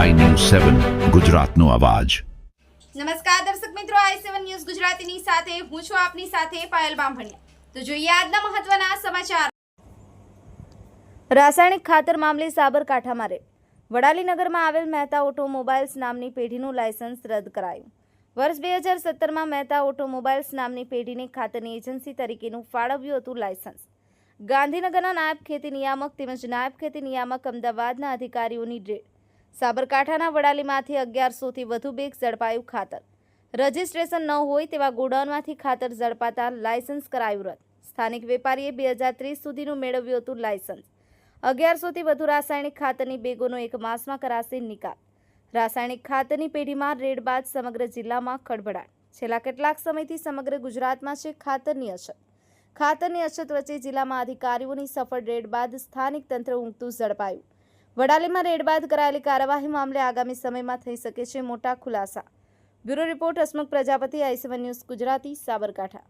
સેવન ગુજરાતનો અવાજ. નમસ્કાર દર્શક મિત્રો આઈ સેવન ન્યૂઝ ગુજરાતીની સાથે, હું છું આપની સાથે પાયલ બામભણિયા. તો જોઈએ આજના મહત્વના સમાચાર. રાસાયણિક ખાતર મામલે સાબરકાંઠામાં રેડ વડાલીનગરમાં આવેલ મહેતા ઓટોમોબાઇલ્સ નામની પેઢીનું લાયસન્સ રદ કરાયું. વર્ષ બે હજાર સત્તરમાં મહેતા ઓટોમોબાઇલ્સ નામની પેઢીને ખાતરની એજન્સી તરીકેનું ફાળવ્યું હતું લાયસન્સ. ગાંધીનગરના નાયબ ખેતી નિયામક તેમજ નાયબ ખેતી નિયામક અમદાવાદના અધિકારીઓની રેડ સાબરકાંઠાના વડાલીમાંથી અગિયારસોથી વધુ બેગ ઝડપાયું ખાતર. રજિસ્ટ્રેશન ન હોય તેવા ગોડાઉનમાંથી ખાતર ઝડપાતા લાયસન્સ કરાયું રદ. સ્થાનિક વેપારીએ બે હજાર ત્રીસ સુધીનું મેળવ્યું હતું લાયસન્સ. અગિયારસોથી વધુ રાસાયણિક ખાતરની બેગોનો એક માસમાં કરાશે નિકાલ. રાસાયણિક ખાતરની પેઢીમાં રેડ બાદ સમગ્ર જિલ્લામાં ખળભળાટ. છેલ્લા કેટલાક સમયથી સમગ્ર ગુજરાતમાં છે ખાતરની અછત. ખાતરની અછત વચ્ચે જિલ્લામાં અધિકારીઓની સફળ રેડ બાદ સ્થાનિક તંત્ર ઊંઘતું ઝડપાયું. વડાલીમાં રેડ બાદ કરાયેલી કાર્યવાહી મામલે આગામી સમયમાં થઈ શકે છે મોટા ખુલાસા. Bureau report Hasmukh Prajapati, I News Gujarati, Sabarkantha.